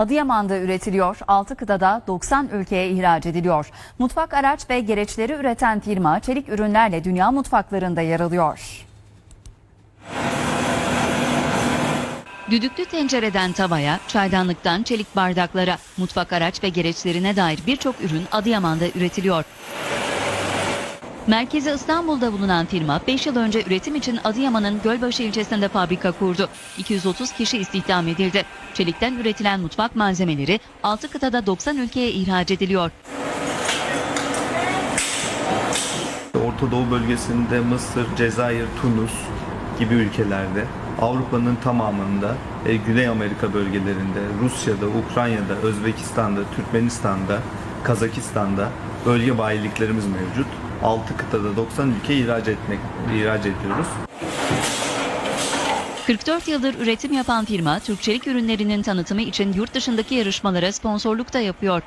Adıyaman'da üretiliyor, 6 kıtada 90 ülkeye ihraç ediliyor. Mutfak araç ve gereçleri üreten firma çelik ürünlerle dünya mutfaklarında yer alıyor. Düdüklü tencereden tavaya, çaydanlıktan çelik bardaklara, mutfak araç ve gereçlerine dair birçok ürün Adıyaman'da üretiliyor. Merkezi İstanbul'da bulunan firma 5 yıl önce üretim için Adıyaman'ın Gölbaşı ilçesinde fabrika kurdu. 230 kişi istihdam edildi. Çelikten üretilen mutfak malzemeleri 6 kıtada 90 ülkeye ihraç ediliyor. Orta Doğu bölgesinde Mısır, Cezayir, Tunus gibi ülkelerde, Avrupa'nın tamamında, e, Güney Amerika bölgelerinde, Rusya'da, Ukrayna'da, Özbekistan'da, Türkmenistan'da, Kazakistan'da bölge bayiliklerimiz mevcut. 6 kıtada 90 ülke ihraç etmek ihraç ediyoruz. 44 yıldır üretim yapan firma Türk çelik ürünlerinin tanıtımı için yurt dışındaki yarışmalara sponsorluk da yapıyor.